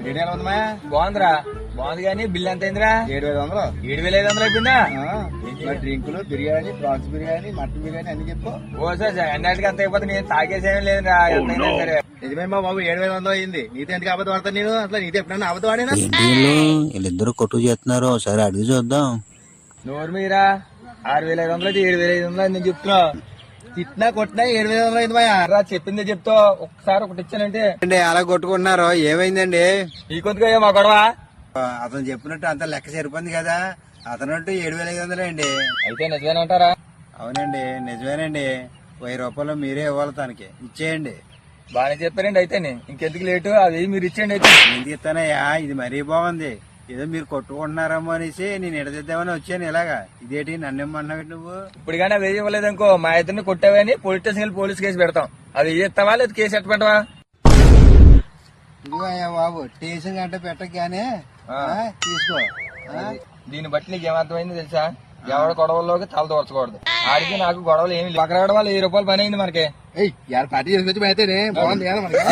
బిర్యానీ ఎలా ఉందమ్మా బాగుందిరా. బాగుంది కానీ బిల్ ఎంత అయిందిరా? ఏడు వేల వందలు. ఏడు వేల ఐదు వందలు అయిపోయిందా? డ్రింకులు బిర్యానీ ప్రాన్స్ బిర్యానీ మటన్ బిర్యానీ అన్ని చెప్పు. ఓ సార్ అన్నిటికీ అంత అయిపోతే నేను తాగేసేం లేదురా. ఎంత అయినా సరే. నిజమేమా బాబు ఏడు వేల వందలు అయింది. నీతో ఎందుకు అబద్ధం ఆడతాను నేను? అసలు నీతో ఎప్పుడన్నా అబద్ధం ఆడినా వీళ్ళిద్దరు కొట్టు చేస్తున్నారు ఒకసారి అడిగి చూద్దాం. నోరు మీరా? ఆరు వేల ఐదు వందలు ఏడు వేల ఐదు వందలు అని నేను చెప్తున్నా. తిట్టినా కొట్టినా ఏడు వేల వందలు అయింది రా చెప్పిందే చెప్తా. ఒకసారి ఒకటి ఇచ్చానంటే. అండి అలా కొట్టుకుంటున్నారు? ఏమైందండి? ఈ కొద్దిగా మా గొడవ. అతను చెప్పినట్టు అంత లెక్క సరిపోయింది కదా. అతనంటూ ఏడు వేల ఐదు వందలే అండి. అయితే నిజమేనంటారా అవునండి నిజమేనండి. వెయ్యి రూపాయలు మీరే ఇవ్వాలి తనకి. ఇచ్చేయండి. బాగానే చెప్పారండి అయితే ఇంకెందుకు లేటు? అది మీరు ఇచ్చేయండి అయితే. ఎందుకు ఇస్తానయ్యా? ఇది మరీ బాగుంది. ఏదో మీరు కొట్టుకుంటున్నారేమో అనేసి నేను ఎడదిద్దామని వచ్చాను ఇలాగా. ఇదేంటి నన్ను ఇమ్మన్నావు నువ్వు? ఇప్పుడు కానీ అది ఇవ్వలేదు అనుకో మా ఇద్దరిని కొట్టావని పోలీస్ స్టేషన్ పోలీస్ కేసు పెడతాం. అది ఇస్తావా లేదు కేసు ఎట్ట పెట్టవా ఇదిగో అయ్యా బాబు స్టేషన్ గంట పెట్టగానే తీసుకో? దీన్ని బట్టి నీకు ఏమర్థమైంది తెలుసా? ఎవడ గొడవల్లోకి తల దోర్చకూడదు. ఆడికి నాకు గొడవలు ఏమి. పక్కన వాళ్ళు వెయ్యి రూపాయలు పని అయింది మనకి. పార్టీ చేసుకొచ్చి అయితే బాగుంది కదా మనకి.